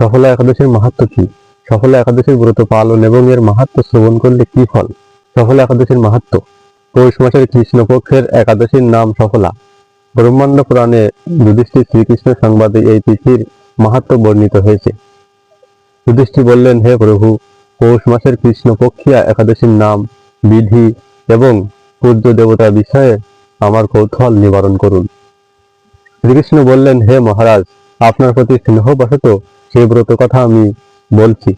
সফলা একাদশীর মাহাত্ম কি? সফলা একাদশীর ব্রত পালন এবং এর মাহাত্ম শ্রবণ করলে কি ফল? সফলা একাদশীর মাহাত্ম। পৌষ মাসের কৃষ্ণপক্ষের একাদশীর নাম সফলা। ব্রহ্মাণ্ড পুরাণে যুধিষ্ঠির শ্রীকৃষ্ণ সংবাদে এই তিথির মাহাত্ম বর্ণিত হয়েছে। যুধিষ্ঠির বললেন, হে প্রভু, পৌষ মাসের কৃষ্ণপক্ষিয়া একাদশীর নাম, বিধি এবং পূজ্য দেবতা বিষয়ে আমার কৌতূহল নিবারণ করুন। শ্রীকৃষ্ণ বললেন, হে মহারাজ, আপনার প্রতি স্নেহবশত সেই ব্রত কথা আমি বলছি।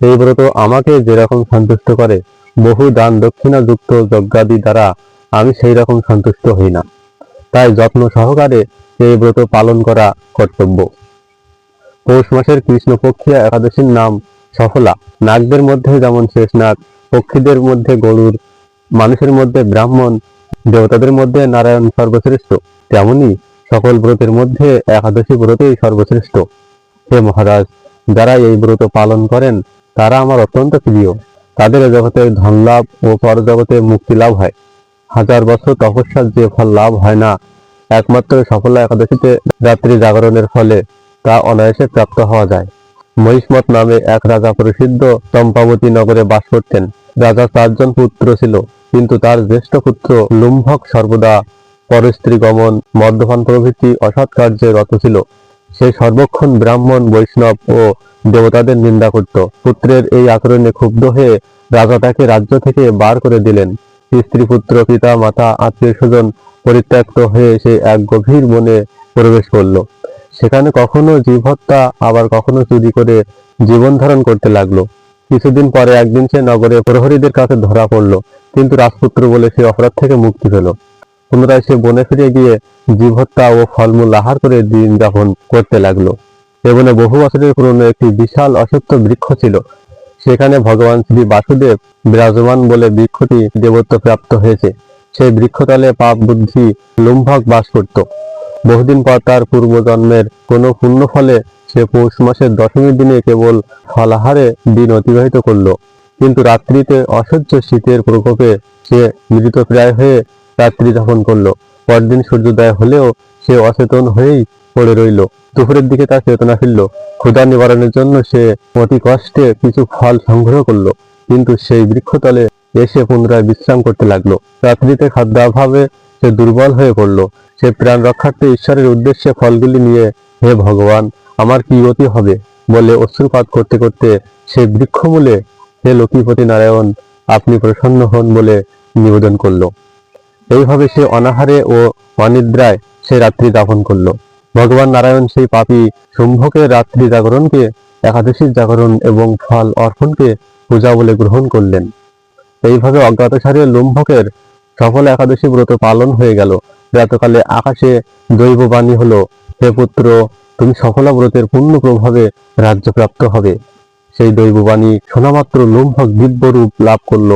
এই ব্রত আমাকে যেরকম সন্তুষ্ট করে, বহু দান দক্ষিণা যুক্ত যজ্ঞাদি দ্বারা আমি সেই রকম সন্তুষ্ট হই না। তাই যত্ন সহকারে এই ব্রত পালন করা কর্তব্য। পৌষ মাসের কৃষ্ণপক্ষিয়া একাদশীর নাম সফলা। নাগদের মধ্যে যেমন শেষ নাগ, পক্ষীদের মধ্যে গরুর, মানুষের মধ্যে ব্রাহ্মণ, দেবতাদের মধ্যে নারায়ণ সর্বশ্রেষ্ঠ, তেমনি সকল ব্রতের মধ্যে একাদশী ব্রতই সর্বশ্রেষ্ঠ। হে মহারাজ, যারা এই ব্রত পালন করেন, তারা আমার অত্যন্ত প্রিয়। তাদের জগতে ধন লাভ ও পরজগতে মুক্তি লাভ হয়। হাজার বছর তপস্যার যে ফল লাভ হয় না, একমাত্র সফলা একাদশীতে রাত্রি জাগরণের ফলে তা অনায়াসে প্রাপ্ত হওয়া যায়। মহিষ্মত নামে এক রাজা প্রসিদ্ধ চম্পাবতী নগরে বাস করতেন। রাজা চারজন পুত্র ছিল, কিন্তু তার জ্যেষ্ঠ পুত্র লুম্ভক সর্বদা পরস্ত্রী গমন মদ্যপান প্রভৃতি অসৎ কার্যে রত ছিল। সে সর্বক্ষণ ব্রাহ্মণ, বৈষ্ণব ও দেবতাদের নিন্দা করত। পুত্রের এই আচরণে ক্ষুব্ধ হয়ে রাজা তাকে রাজ্য থেকে বার করে দিলেন। স্ত্রী, পুত্র, পিতা, মাতা, আত্মীয় স্বজন পরিত্যক্ত হয়ে সে এক গভীর মনে প্রবেশ করল। সেখানে কখনো জীব আবার কখনো চুরি করে জীবন ধারণ করতে লাগল। কিছুদিন পরে একদিন সে নগরে প্রহরীদের কাছে ধরা পড়ল, কিন্তু রাজপুত্র বলে সে অপরাধ থেকে মুক্তি পেল। পুনরায় সে বনে ফিরে গিয়ে জীব হত্যা ও ফলমূল আহার করে দিন যাপন করতে লাগল। এ বনে বহু বছরের পুরনো একটি বিশাল অসত্য বৃক্ষ ছিল। সেখানে ভগবান শ্রী বাসুদেব বিরাজমান বলে বৃক্ষটি দেবত্ব প্রাপ্ত হয়েছে। সেই বৃক্ষতলে পাপ বুদ্ধি লুম্ভক বাস করত। বহুদিন পর তার পূর্বজন্মের কোনো পুণ্য ফলে সে পৌষ মাসের দশমীর দিনে কেবল ফলাহারে দিন অতিবাহিত করল। কিন্তু রাত্রিতে অসহ্য শীতের প্রকোপে সে মৃতপ্রায় হয়ে রাত্রি যাপন করল। পরদিন সূর্যোদয় হলেও সে অচেতন হয়েই পড়ে রইল। দুপুরের দিকে তার চেতনা ফিরল। ক্ষুধা নিবারণের জন্য সে অতি কষ্টে কিছু ফল সংগ্রহ করল। কিন্তু সেই বৃক্ষতলে এসে পুনরায় বিশ্রাম করতে লাগল। রাত্রিতে খাদ্যাভাবে সে দুর্বল হয়ে পড়ল। সে প্রাণ রক্ষার্থে ঈশ্বরের উদ্দেশ্যে ফলগুলি নিয়ে, হে ভগবান, আমার কি গতি হবে? বলে অশ্রুপাত করতে করতে সে বৃক্ষমূলে, হে লক্ষ্মীপতি নারায়ণ, আপনি প্রসন্ন হন বলে নিবেদন করল। এইভাবে সে অনাহারে ও অনিদ্রায় সে রাত্রি যাপন করল। ভগবান নারায়ণ সেই পাপী শুম্ভকের রাত্রি জাগরণকে, একাদশীর জাগরণ এবং ফল অর্পণকে পূজা বলে গ্রহণ করলেন। এইভাবে অজ্ঞাতসারে লুম্ভকের সফল একাদশী ব্রত পালন হয়ে গেল। রাতকালে আকাশে দৈববাণী হলো, হে পুত্র, তুমি সফলা ব্রতের পূর্ণ প্রভাবে রাজ্যপ্রাপ্ত হবে। সেই দৈববাণী শোনামাত্র লুম্ভক দিব্য রূপ লাভ করল।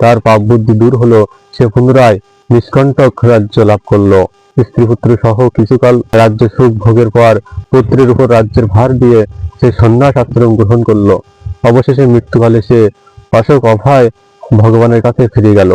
তার পাপ বুদ্ধি দূর হলো, সে পুনরায় নিষ্কণ্টক রাজ্য লাভ করল। স্ত্রী পুত্র সহ কিছুকাল রাজ্য সুখ ভোগের পর পুত্রের উপর রাজ্যের ভার দিয়ে সে সন্ন্যাস আশ্রম গ্রহণ করল। অবশেষে মৃত্যুকালে সে অশোক অভয় ভগবানের কাছে ফিরে গেল।